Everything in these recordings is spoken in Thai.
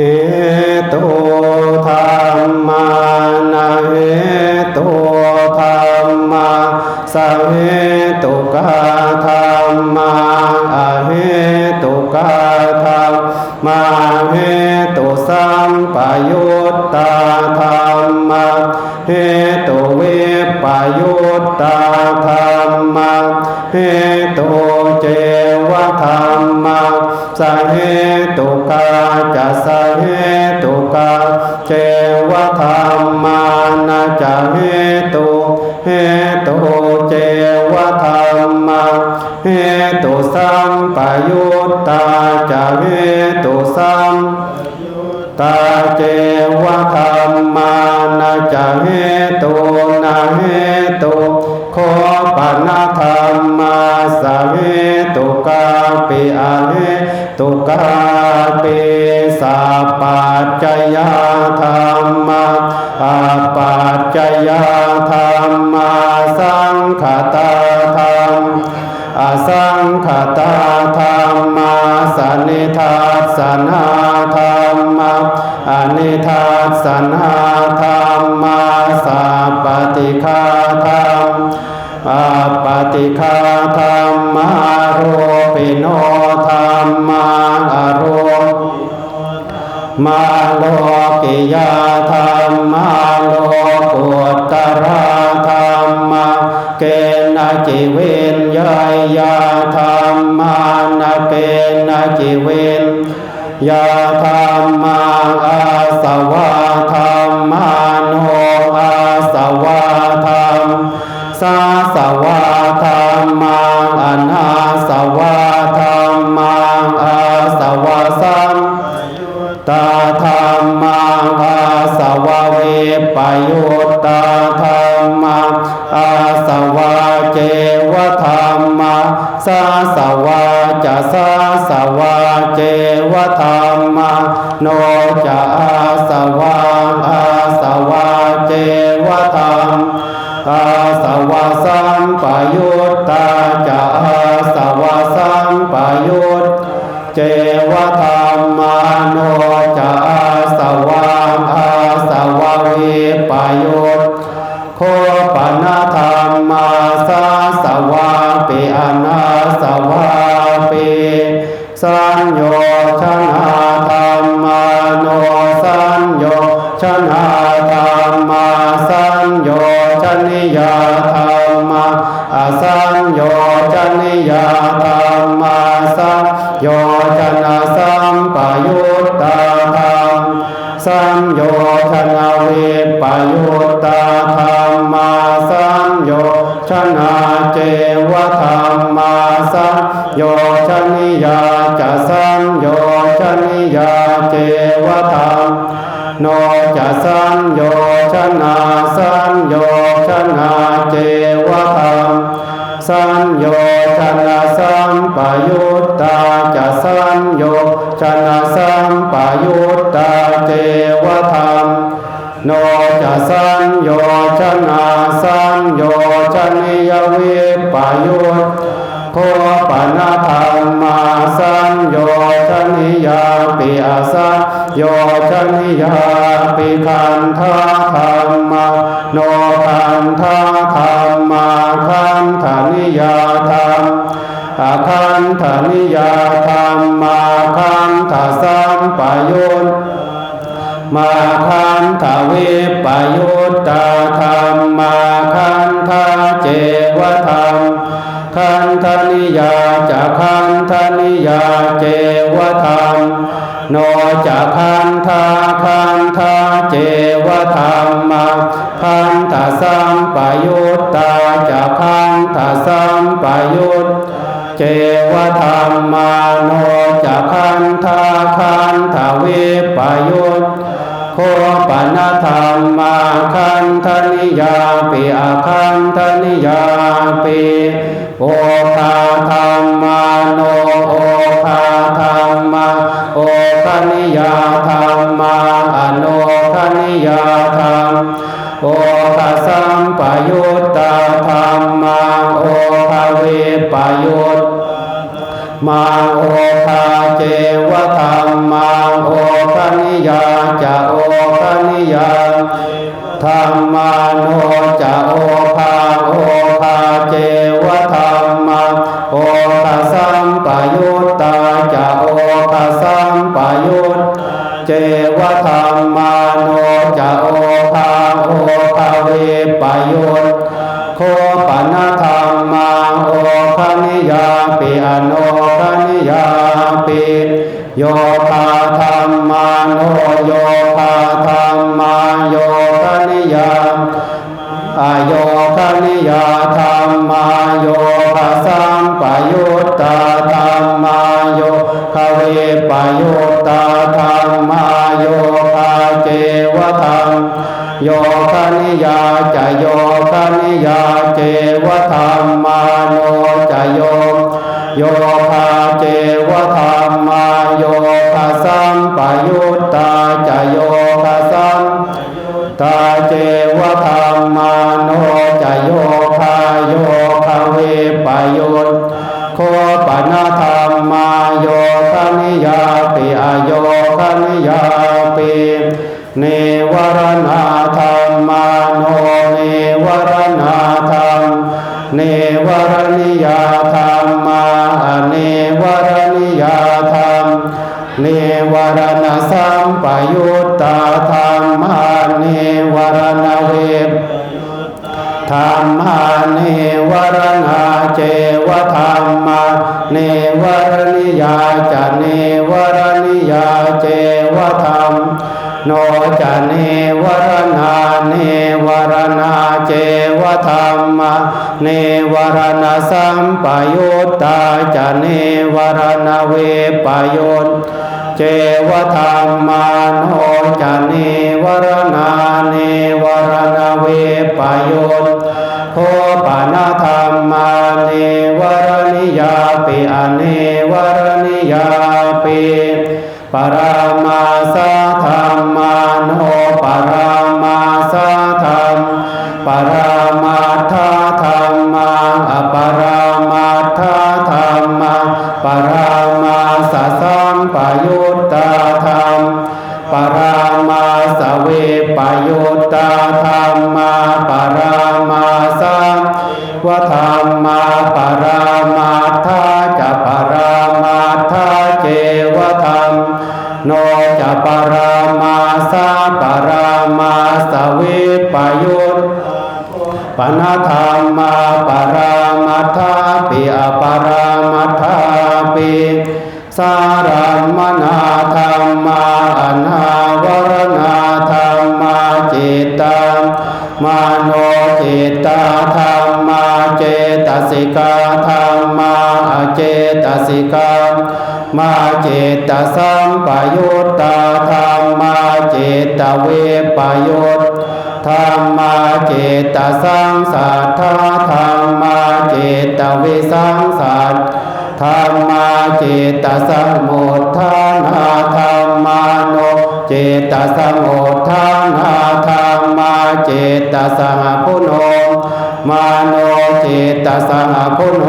ตุ ตุวิปยุตตาธรรมาเหตุเจวธรรมาสเหตุกาจะสเหตุกาเจวธรรมานาจะเหตุเหตุเจวธรรมาเหตุสัมปยุตตาจะเหตุสัมตาเจวะธรรมานาจะเห เหตุโคปนาธรรมาสเหตุกาปิอะเหตุกาปิสัพปัจจยาธรรมาอาปัจจยาธรรมาสังขตาธรรมอสังขตาธรรมาสันนิทัสนา อนิทัสสนาธรรมาสัปติคาธรรมอาปฏิคาธรรมาโรปิโนธรรมาอารมมาโลกิยาธรรมาโลกุตระธรรมาเกณจิเวนยายาธรรมานาเกณจิเวน ยาธรรมาอาสวะธรรมาโนอาสวะธรรมสาสวะธรรมังอนาสวะธรรมังอาสวะสัมตาธรรมังอาสวะ เวปยุตตาธรรมังอาสวะเจวธรรมังสาสวะจะสาสวะเจวธรรมังโนจะอาสวะอาสวะเจวธรรมอาสวะสัมปยุตตาจะอาสวะสัมปยุตเจวธรรมา ธรรมาสัญโยชนะสัมปยุตตาธรรมสัญโยชนะเวปยุตตาธรรมาสัญโยชนะเจวธรรมาสัญโยชนิยาจะสัญโยชนิยาเจวธรรมโนจะสัญโยชนะสัญโยชนะเจวธรรม สัญโยชนะสัมปยุตตาจะสัญโยชนะสัมปยุตตาเจวธรรมโนจะสัญโยชนะสัญโยชนิยวิปยุตโคปนธรรมาสัญโยชนิยาปิอาสัญ โยชนิยาปิคันธาธรรมาโนคันธาธรรมาคันธานิยาธรรมอาคันธานิยาธรรมาคันธาสัมปยุตมาคันทวิปยุตตาธรรมาคันทาเจวธรรมคันธนิยาจะคันธนิยาเจ โนจะคันทาคันทาเจวธรรมมาคันทสัมปยุตตาจะคันทสัมปยุตเจวธรรมาโนจะคันทาคันทวิปยุตโคปนาธรรมาคันธนิยาปิอาคันธนิยาปิโอ ยาธรรมาอโนคานิยาธรรมโอคาสัมปยุตตาธรรมาโอคาเวปยุตมาโอคาเจวธรรมาโอคนิยาจะโอคนิยาธรรมาโนจะโอคาโอคาเจวธรรมาโอคาสัมปยุต เจวธรรมาโนจะโอคาโอคาเวปยุตโคปนาธรรมาโอคณิยาปิอโนคณิยาปิโยคาธรรมาโนโย คาเจวธรรมาโยคาสัมปยุตตาจโยคาสัมตาเจวธรรมาโนจโยคาโยคาเวปยุตโคปนะธรรมาโยคณิยาปิอโยคณิยาปิเนวรนาธรรมาโนเนวรนาธรรมเนวรนิยาธรรมา ยุตตาธรรมาเนวรณเวปธรรมาเนวรณาเจวธรรมาเนวรณิยาจะเนวรณิยาเจวธรรมโนจะเนวรณาเนวรณาเจวธรรมาเนวรณสัมปยุตตาจะเนวรณเวปยุต เจวธรรมาโนจะเนวรณาเนวรณเวปยุตโคปานาธรรมาเนวรณิยาปิอเนวรณิยาปิปรามาสา รามาทาจะปรามาทาเจวธรรมโนจะปรามาสาปรามาสเวปยุตปนาธรรมาปรามัทธาปิอปรามัทธาปิสารัมนาธรรมาอนาวรณาธรรมาจิตตัง มาโนจิตตาธรรมาเจตสิกาธรรมาอเจตสิกามาเจตสัมปยุตตาธรรมาเจตเวปยุตธรรมาเจตสังสัทธาธรรมาเจตวิสังสัทธรรมาเจตสมุทธานาธรรมาโน เจตสมุทธานาธรรมาเจตสหพุโนมาโนเจตสหพุโน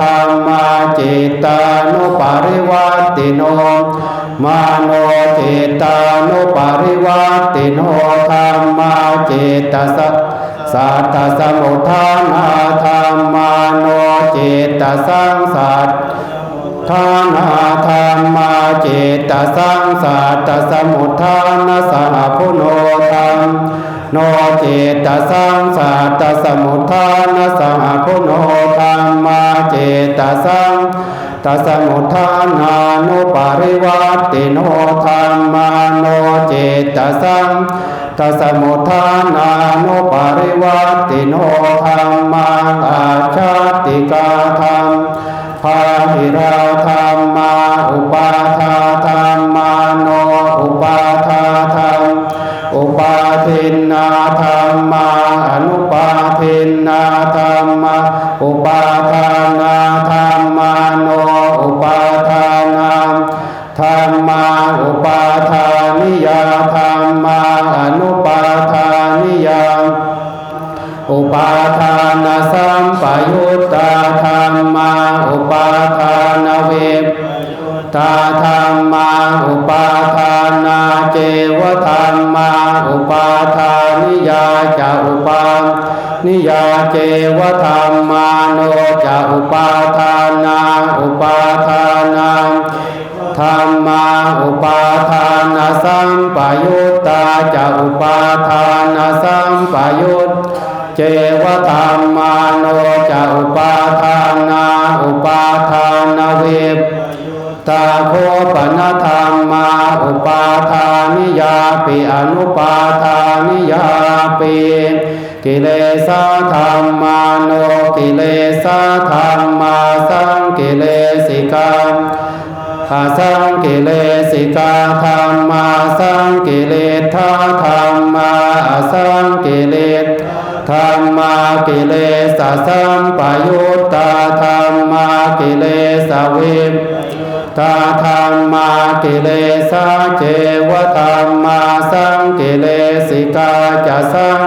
ธรรมาเจตานุปาริวัติโนมาโนเจตานุปาริวัติโนธรรมาเจตสสัตตสมุทานาธรรมาโนเจตสังสัตทานาธรรมา เจตสังสัตสมุทฐานสหพุโนธรรมโนเจตสังสัตสมุทฐานสหพุโนธรรมาเจตสังตสมุทานานุปริวัติโนธรรมาโนเจตสังตสมุทานานุปริวัติโนธรรมาอาชาติกาธรรมพาหิราธรรมาอุปา ปายุตตาธรรมาอุปาทานเวทาธรรมาอุปาทานาเจวธรรมาอุปาทานิยาจะอุปานิยาเจวธรรมาโนจะอุปาทานาอุปาทานาธรรมาอุปาทานาสัมปยุตตาจะอุปาทานาสัมปยุต เจวธรรมาโนจะอุปาทานาอุปาทานเวปตาโคปนธรรมาอุปาทานิยาปิอนุปาทานิยาปิกิเลสธรรมาโนกิเลสธรรมาสังกิเลสิกาอาสังกิเลสิกาธรรมาสังกิเลธาธรรมาอาสังกิเลส ธรรมากิเลสสัมปยุตตาธรรมากิเลสวิปตาธรรมากิเลสเจวธรรมาสังกิเลสิกาจะสัง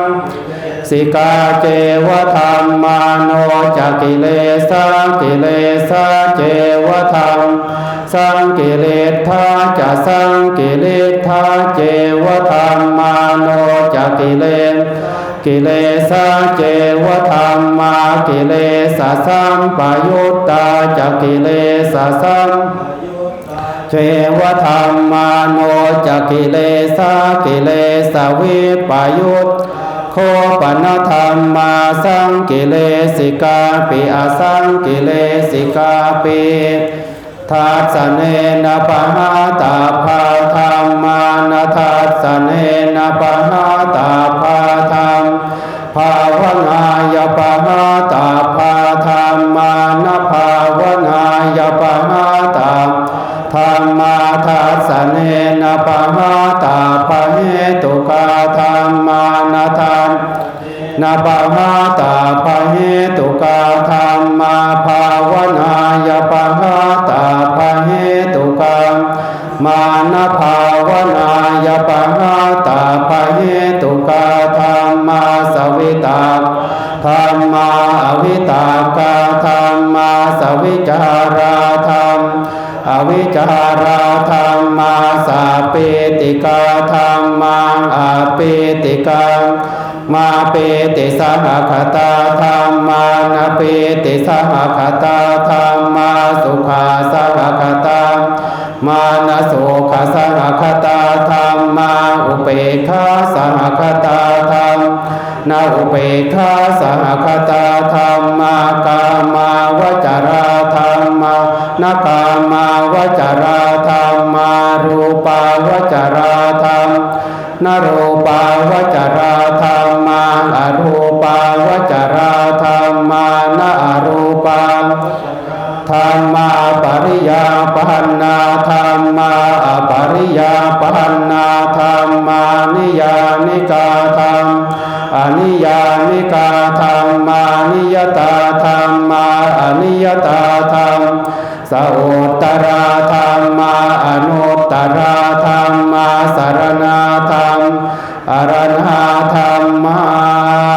สิกาเจวธรรมาโนจักกิเลสากิเลสาเจวธรรมสังกิเลสธาจะสังกิเลสธาเจวธรรมาโนจักกิเลส กิเลสาเจวธรรมากิเลสสัมปยุตตาจักกิเลสสัมเจวธรรมาโนจักกิเลสากิเลสวิปยุตโคปนธรรมาสังกิเลสิกาปิอาสังกิเลสิกาปิ ทัสเนนะปะหาตาภาธรรมานะทัสเนนะปะหาตาภาธรรมภาวนายปะหาตาภาธรรมานะภาวนายปะหาตาธรรมาทัสเนนะปะหาตาปะเหตุกาธรรมานาธรรม นาปะหาตาปะเหตุกาธรรมาภาวนายปะหาตาปะเหตุกามานะภาวนายปะหาตาปะเหตุกาธรรมาสวิตาธรรมาอวิตากาธรรมาสวิจาราธรรมอวิจาราธรรมาสาเปติกาธรรมาอาเปติกา มาเปติสหคตาธรรมานาเปติสหคตาธรรมาสุขาสหคตามานะโสขสหคตาธรรมาอุเปกขาสหคตาธรรมนาอุเปกขาสหคตาธรรมากามาวจาราธรรมานกามาวจาราธรรมารูปาวจาราธรรม นรูปาวจาราธรรมาอรูปาวจาราธรรมานารูปาธรรมาปริยาปันนาธรรมาปริยาปันนาธรรมานิยานิกาธรรมอนิยานิกาธรรมานิยตาธรรมาอนิยตาธรรม สอุตราธรรมาอนุตราธรรมาสารณาธรรมอรณาธรรมา